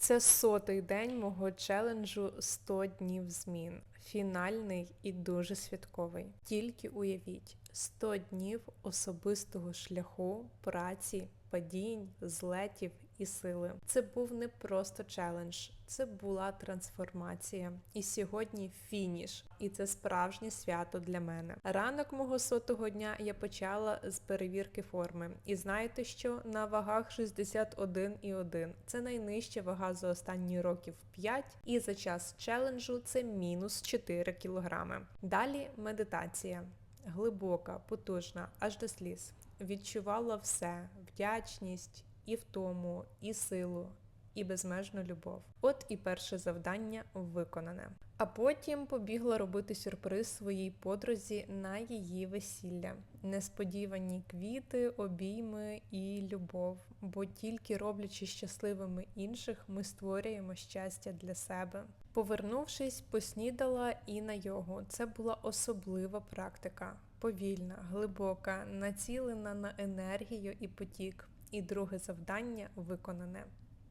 Це сотий день мого челенджу 100 днів змін. Фінальний і дуже святковий. Тільки уявіть 100 днів особистого шляху, праці, падінь, злетів і сили. Це був не просто челендж, це була трансформація. І сьогодні фініш. І це справжнє свято для мене. Ранок мого сотого дня я почала з перевірки форми. І знаєте що? На вагах 61,1. Це найнижча вага за останні років 5. І за час челенджу це мінус 4 кілограми. Далі медитація. Глибока, потужна, аж до сліз. Відчувала все: вдячність, і втому, і силу, і безмежну любов. От і перше завдання виконане. А потім побігла робити сюрприз своїй подрузі на її весілля. Несподівані квіти, обійми і любов. Бо тільки роблячи щасливими інших, ми створюємо щастя для себе. Повернувшись, поснідала і на йогу. Це була особлива практика. Повільна, глибока, націлена на енергію і потік. І друге завдання виконане.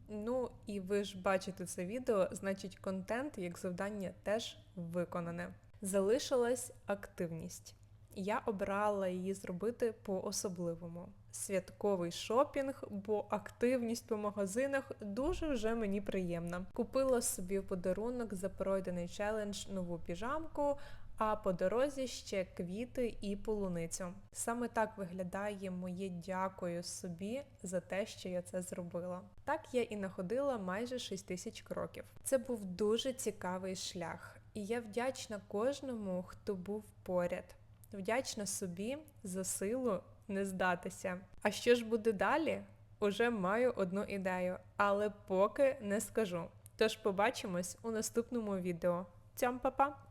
Ну і ви ж бачите це відео, значить контент як завдання теж виконане. Залишилась активність. Я обрала її зробити по-особливому. Святковий шопінг, бо активність по магазинах дуже вже мені приємна. Купила собі в подарунок за пройдений челендж нову піжамку, а по дорозі ще квіти і полуницю. Саме так виглядає моє дякую собі за те, що я це зробила. Так я і находила майже 6 тисяч кроків. Це був дуже цікавий шлях, і я вдячна кожному, хто був поряд. Вдячна собі за силу не здатися. А що ж буде далі? Уже маю одну ідею, але поки не скажу. Тож побачимось у наступному відео. Цям, па-па!